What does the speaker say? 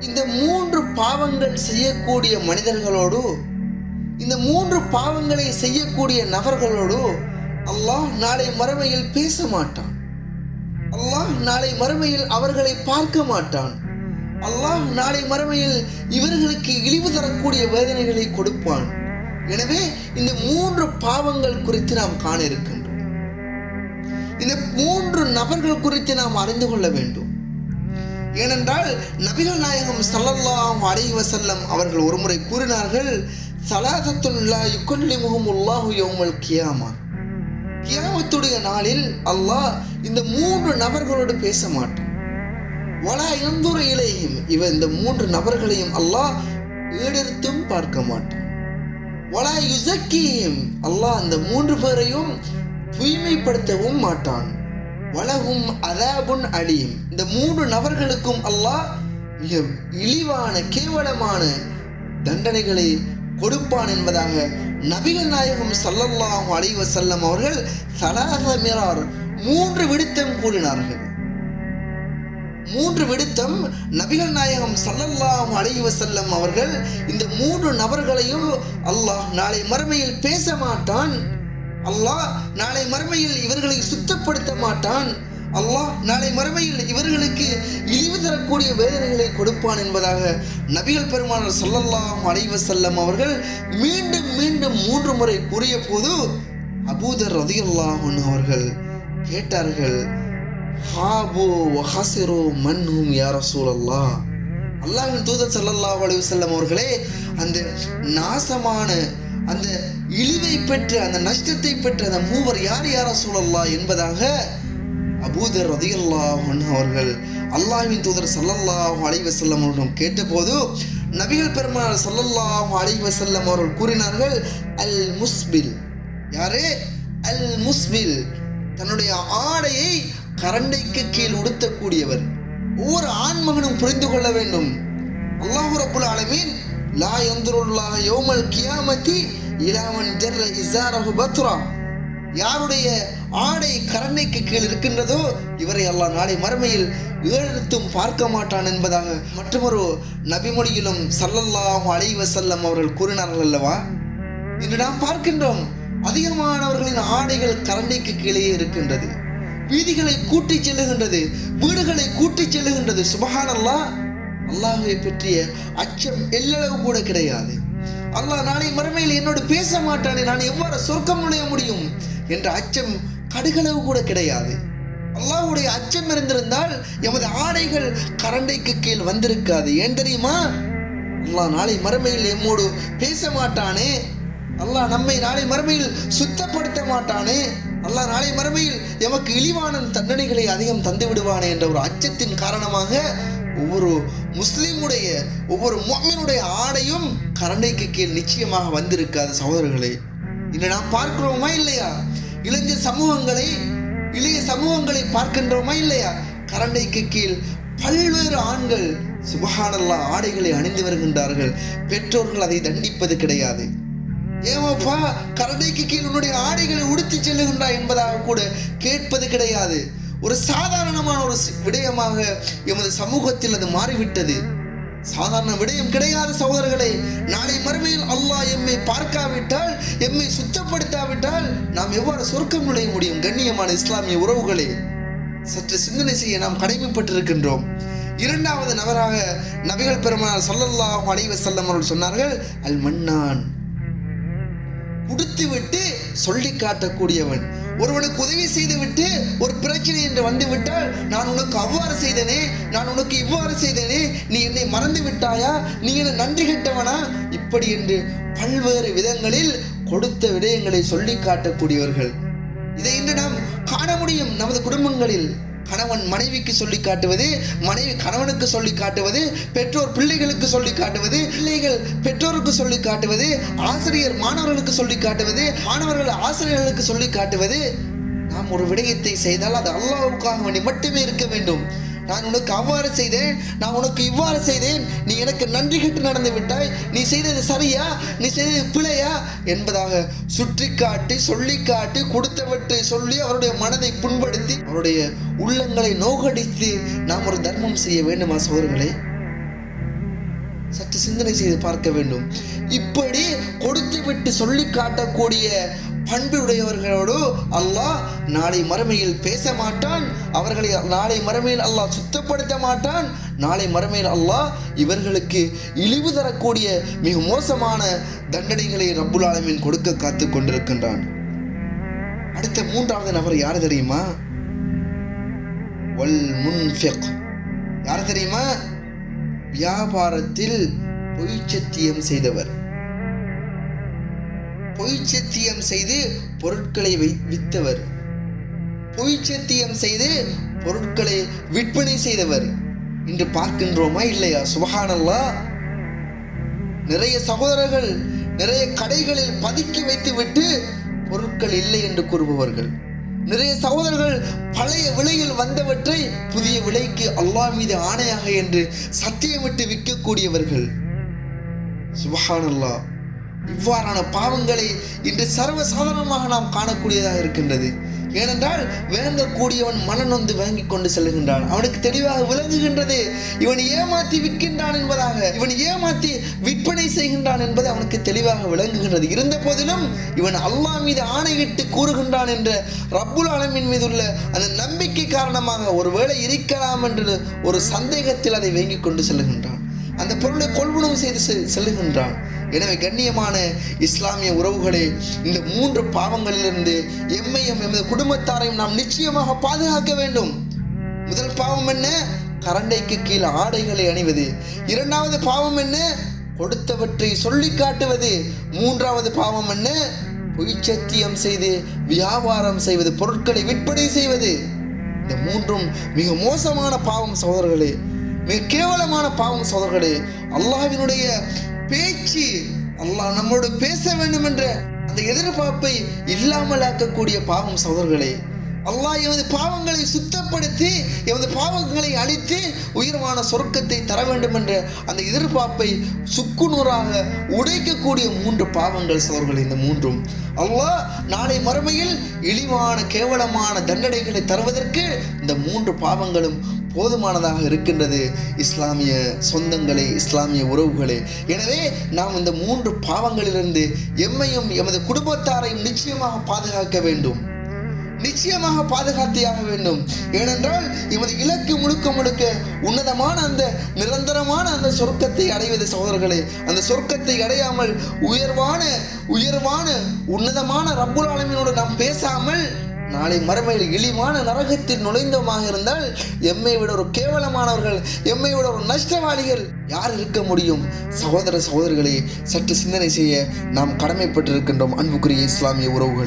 இந்த மூன்று பாவங்கள் செய்யக்கூடிய மனிதர்களோடு இந்த மூன்று பாவங்களை செய்யக்கூடிய நபர்களோடு அல்லாஹ் நாளை மறுமையில் பேச மாட்டான். அல்லாஹ் நாளை மறுமையில் அவர்களை பார்க்க மாட்டான். அல்லாஹ் நாளை மறுமையில் இவர்களுக்கு இழிவு தரக்கூடிய வேதனைகளை கொடுப்பான். எனவே இந்த மூன்று பாவங்கள் குறித்து நாம் காண இருக்கின்றோம். இந்த மூன்று நபர்கள் குறித்து நாம் அறிந்து கொள்ள வேண்டும். ஏனென்றால் நபிகள் நாயகம் ஸல்லல்லாஹு அலைஹி செல்லம் அவர்கள் ஒருமுறை கூறினார்கள் சலாசத்துல்லா யுக்கல்லிமுஹும் உல்லாஹு யோமல் கியாமா. கியாமத்துடைய நாளில் அல்லாஹ் இந்த மூன்று நபர்களோடு பேச மாட்டான். வலா எந்தொரு இலையும் இவன் இந்த மூன்று நபர்களையும் அல்லாஹ் ஏடெடுத்தும் பார்க்க மாட்டான். வலா யுசக்கியும் அல்லாஹ் அந்த மூன்று பேரையும் தூய்மைப்படுத்தவும் மாட்டான். வலகும் அதாபுன் அடியும் இந்த மூன்று நபர்களுக்கும் அல்லாஹ் மிக இழிவான கேவலமான தண்டனைகளை கொடுப்பான் என்பதாக நபிகள் நாயகம் ஸல்லல்லாஹு அலைவ செல்லம் அவர்கள் சலாசமிரார் மூன்று விடுத்தம் கூறினார்கள். மூன்று விடுத்தம் நபிகள் நாயகம் ஸல்லல்லாஹு அலைவ செல்லம் அவர்கள் இந்த மூன்று நபர்களையும் அல்லாஹ் நாளை மறுமையில் பேச மாட்டான். அல்லாஹ் நாளை மறுமையில் இவர்களை சுத்தப்படுத்த மாட்டான். அல்லாஹ் நாளை மறுமையில் இவர்களுக்கு இழிவு தரக்கூடிய வேதனைகளை கொடுப்பான் என்பதாக நபிகள் பெருமானர் சொல்லல்லாம் அலைஹி செல்லம் அவர்கள் மீண்டும் மீண்டும் மூன்று முறை கூறிய போது அபூதர் ரதி அன்ஹு அவர்கள் கேட்டார்கள் ஹாபோ வஹசிரு மன்ஹும் யார சூழல்லா அல்லாஹின் தூதர் ஸல்லல்லாஹு அலைவு செல்லம் அவர்களே அந்த நாசமான அந்த இழிவை பெற்று அந்த நஷ்டத்தை பெற்ற அந்த மூவர் யார் யார் சூழல்லா என்பதாக அபூதர் ரதியல்லாஹு அவர்கள் அல்லாஹ்வின் தூதர் சல்லல்லாஹ் அலைவசல்லம் வஸல்லம் அவர்களிடம் கேட்டபோது நபிகள் பெருமாள் சல்லல்லாஹ் அலைவசல்லம் அவர்கள் கூறினார்கள் அல் முஸ்பில். யாரே? அல் முஸ்பில். தன்னுடைய ஆடையை கரண்டைக்கு கீழ் உடுத்தக்கூடியவர். ஒவ்வொரு ஆண்மகனும் புரிந்து கொள்ள வேண்டும். அல்லாஹு ரபுல் ஆலமீன் லா யந்துருல்லாஹ யோமல் கியாமத்தி இலாமன் ஜர்ர இசாரஹு பத்ரா. யாருடைய ஆடை கரண்டைக்கு கீழ் இருக்கின்றதோ இவரை அல்லாஹ் நாளை மறுமையில் ஏழெழுத்தும் பார்க்க மாட்டான் என்பதாக மற்றொரு நபிமொழியிலும் சல்லல்லாஹு அலைவ செல்லம் அவர்கள் கூறினார்கள் அல்லவா? இன்று நாம் பார்க்கின்றோம் அதிகமானவர்களின் ஆடைகள் கரண்டைக்கு கீழே இருக்கின்றது. வீதிகளை கூட்டிச் செல்லுகின்றது வீடுகளை கூட்டி செல்லுகின்றது. சுபஹானல்லாஹ் அல்லாஹை பற்றிய அச்சம் எல்லளவு கூட கிடையாது. அல்லாஹ் நாளை மறுமையில் என்னோடு பேச மாட்டானே நான் எவ்வாறு சொர்க்கம் நுழைய முடியும்? என்ற அச்சம் கடுகளவு கூட கிடையாது. அல்லாவுடைய அச்சம் இருந்திருந்தால் எமது ஆடைகள் கரண்டைக்கு கீழ் வந்திருக்காது. ஏன் தெரியுமா? அல்லாஹ் நாளை மறுமையில் எம்மோடு பேச மாட்டானே. அல்லாஹ் நம்மை நாளை மறுமையில் சுத்தப்படுத்த மாட்டானே. அல்லாஹ் நாளை மறுமையில் எமக்கு இழிவான தண்டனைகளை அதிகம் தந்து விடுவானே என்ற ஒரு அச்சத்தின் காரணமாக ஒவ்வொரு முஸ்லீமுடைய ஒவ்வொரு மொம்மினுடைய ஆடையும் கரண்டைக்கு கீழ் நிச்சயமாக வந்திருக்காது சகோதரர்களே. இன்று நாம் பார்க்கிறோமா இல்லையா? இளைஞர் சமூகங்களை இளைய சமூகங்களை பார்க்கின்றோமா இல்லையா? கரண்டைக்கு கீழ் பல்வேறு ஆண்கள் சுபஹானல்லா ஆடைகளை அணிந்து வருகின்றார்கள். பெற்றோர்கள் அதை தண்டிப்பது கிடையாது. ஏமாப்பா கரண்டைக்கு கீழ் உன்னுடைய ஆடைகளை உடுத்தி செல்லுகின்றா என்பதாக கூட கேட்பது கிடையாது. ஒரு சாதாரணமான ஒரு விடயமாக எமது சமூகத்தில் அது மாறிவிட்டது. சாதாரண விடயம் கிடையாது சகோதரர்களே. நாளை மறுமையில் அல்லாஹ் எம்மை பார்க்காவிட்டால் எம்மை சுத்தப்படுத்தாவிட்டால் நாம் எவ்வாறு சொர்க்கம் நுழைய முடியும்? கண்ணியமான இஸ்லாமிய உறவுகளே சற்று சிந்தனை செய்ய நாம் கடமைப்பட்டிருக்கின்றோம். இரண்டாவது நபராக நபிகள் பெருமானார் ஸல்லல்லாஹு அலைஹி செல்லம் அவர்கள் சொன்னார்கள் அல் மன்னான் கொடுத்துவிட்டு சொல்லி காட்டக்கூடியவன். ஒருவனுக்கு உதவி செய்துவிட்டு ஒரு பிரச்சனை என்று வந்து விட்டால் நான் உனக்கு அவ்வாறு செய்தனே நான் உனக்கு இவ்வாறு செய்தனே நீ என்னை மறந்து விட்டாயா நீ என்ன நன்றி கெட்டவனா? இப்படி என்று பல்வேறு விதங்களில் கொடுத்த விடயங்களை சொல்லி காட்டக்கூடியவர்கள். இதை இன்று நாம் காண முடியும். நமது குடும்பங்களில் கணவன் மனைவிக்கு சொல்லி காட்டுவது மனைவி கணவனுக்கு சொல்லி காட்டுவது பெற்றோர் பிள்ளைகளுக்கு சொல்லி காட்டுவது பிள்ளைகள் பெற்றோருக்கு சொல்லி காட்டுவது ஆசிரியர் மாணவர்களுக்கு சொல்லி காட்டுவது மாணவர்கள் ஆசிரியர்களுக்கு சொல்லி காட்டுவது. நாம் ஒரு விடயத்தை செய்தால் அது அல்லாவுக்காக வேண்டி மட்டுமே இருக்க வேண்டும். நான் உனக்கு அவ்வாறு செய்தேன் நான் உனக்கு இவ்வாறு செய்தேன். நீ எனக்கு நன்றி கட்டு நடந்து விட்டாய். நீ செய்தது சரியா? நீ செய்தது பிழையா? என்பதாக சுற்றி காட்டி சொல்லி காட்டி கொடுத்தவற்றை சொல்லி அவருடைய மனதை புண்படுத்தி அவருடைய உள்ளங்களை நோகடித்து நாம் ஒரு தர்மம் செய்ய வேண்டுமா சோர்களே சற்று சிந்தனை செய்து பார்க்க வேண்டும். இப்படி கொடுத்து விட்டு சொல்லி காட்டக்கூடிய பண்புடையவர்களோடு அல்லாஹ் நாளை மறுமையில் பேச மாட்டான் அவர்களை நாளை மறுமையில் அல்லாஹ் சுத்தப்படுத்த மாட்டான் நாளை மறுமையில் அல்லாஹ் இவர்களுக்கு இழிவு தரக்கூடிய மிக மோசமான தண்டனைகளை ரப்புல் ஆலமின் கொடுக்க காத்து கொண்டிருக்கின்றான். அடுத்த மூன்றாவது நபர் யார் தெரியுமா? வல் முன்ஃபிக். யார் தெரியுமா? வியாபாரத்தில் பொய்ச்சத்தியம் செய்தவர். பொய்ச்சத்தியம் செய்து பொருட்களை வை- பொய் பொய்ச்சத்தியம் செய்து பொருட்களை விற்பனை செய்தவர். இன்று பார்க்கின்றோமா இல்லையா? சுபஹானல்லா. நிறைய சகோதரர்கள் நிறைய கடைகளில் பதுக்கி வைத்து விட்டு பொருட்கள் இல்லை என்று கூறுபவர்கள். நிறைய சகோதரர்கள் பழைய விலையில் வந்தவற்றை புதிய விலைக்கு அல்லாஹ் மீது ஆணையாக என்று சத்தியமிட்டு விற்கக்கூடியவர்கள். சுபஹானல்லாஹ் இவ்வாறான பாவங்களை இன்று சர்வ சாதாரணமாக நாம் காணக்கூடியதாக இருக்கின்றது. ஏனென்றால் வாங்கக்கூடியவன் மனநொந்து வாங்கி கொண்டு செல்கின்றான் அவனுக்கு தெளிவாக விளங்குகின்றது இவன் ஏமாத்தி விற்கின்றான் என்பதாக இவன் ஏமாத்தி விற்பனை செய்கின்றான் என்பது அவனுக்கு தெளிவாக விளங்குகின்றது. இருந்த போதிலும் இவன் அல்லாஹ் மீது ஆணையிட்டு கூறுகின்றான் என்ற ரப்புல் ஆலமின் மீது உள்ள அந்த நம்பிக்கை காரணமாக ஒருவேளை இருக்கலாம் என்று ஒரு சந்தேகத்தில் அதை வாங்கி கொண்டு செல்லுகின்றான். அந்த பொருளை கொள்வனவு செய்து செல்லுகின்றான். எனவே கண்ணியமான இஸ்லாமிய உறவுகளே இந்த மூன்று பாவங்களிலிருந்து எம்மையும் எமது குடும்பத்தாரையும் நாம் நிச்சயமாக பாதுகாக்க வேண்டும். முதல் பாவம் என்ன? கரண்டைக்கு கீழ் ஆடைகளை அணிவது. இரண்டாவது பாவம் என்ன? கொடுத்தவற்றை சொல்லி காட்டுவது. மூன்றாவது பாவம் என்ன? பொய்ச்சத்தியம் செய்து வியாபாரம் செய்வது பொருட்களை விற்பனை செய்வது. இந்த மூன்றும் மிக மோசமான பாவம் சகோதரர்களே. மிக கேவலமான பாவம் சோதர்களே அல்லாஹினுடைய பேச்சு அல்லாஹ் நம்மோடு பேச வேண்டும் என்ற அந்த எதிர்பார்ப்பை இல்லாமலாக்கக்கூடிய பாவம் சோதர்களே. அல்லாஹ் எமது பாவங்களை சுத்தப்படுத்தி எமது பாவங்களை அழித்து உயர்வான சொர்க்கத்தை தர வேண்டும் என்ற அந்த எதிர்பார்ப்பை சுக்குநூறாக உடைக்கக்கூடிய மூன்று பாவங்கள் சோர்கள் இந்த மூன்றும். அல்லாஹ் நாளை மறுமையில் இழிவான கேவலமான தண்டனைகளை தருவதற்கு இந்த மூன்று பாவங்களும் போதுமானதாக இருக்கின்றது இஸ்லாமிய சொந்தங்களே இஸ்லாமிய உறவுகளே. எனவே நாம் இந்த மூன்று பாவங்களிலிருந்து எம்மையும் எமது குடும்பத்தாரையும் நிச்சயமாக பாதுகாக்க வேண்டும். நிச்சயமாக பாதுகாத்தியாக வேண்டும். ஏனென்றால் இவரது இலக்கு முழுக்க முழுக்க உன்னதமான அந்த நிரந்தரமான அந்த சொர்க்கத்தை அடைவது சகோதரர்களே. அந்த சொர்க்கத்தை அடையாமல் உயர்வான உயர்வான உன்னதமான ரப்புல் ஆலமீனோடு நாம் பேசாமல் நாளை மறுமையில் இழிவான நரகத்தில் நுழைந்தமாக இருந்தால் எம்மை விட ஒரு கேவலமானவர்கள் எம்மை விட ஒரு நஷ்டவாளிகள் யார் இருக்க முடியும்? சகோதர சகோதரிகளை சற்று சிந்தனை செய்ய நாம் கடமைப்பட்டிருக்கின்றோம் அன்புக்குரிய இஸ்லாமிய உறவுகளை.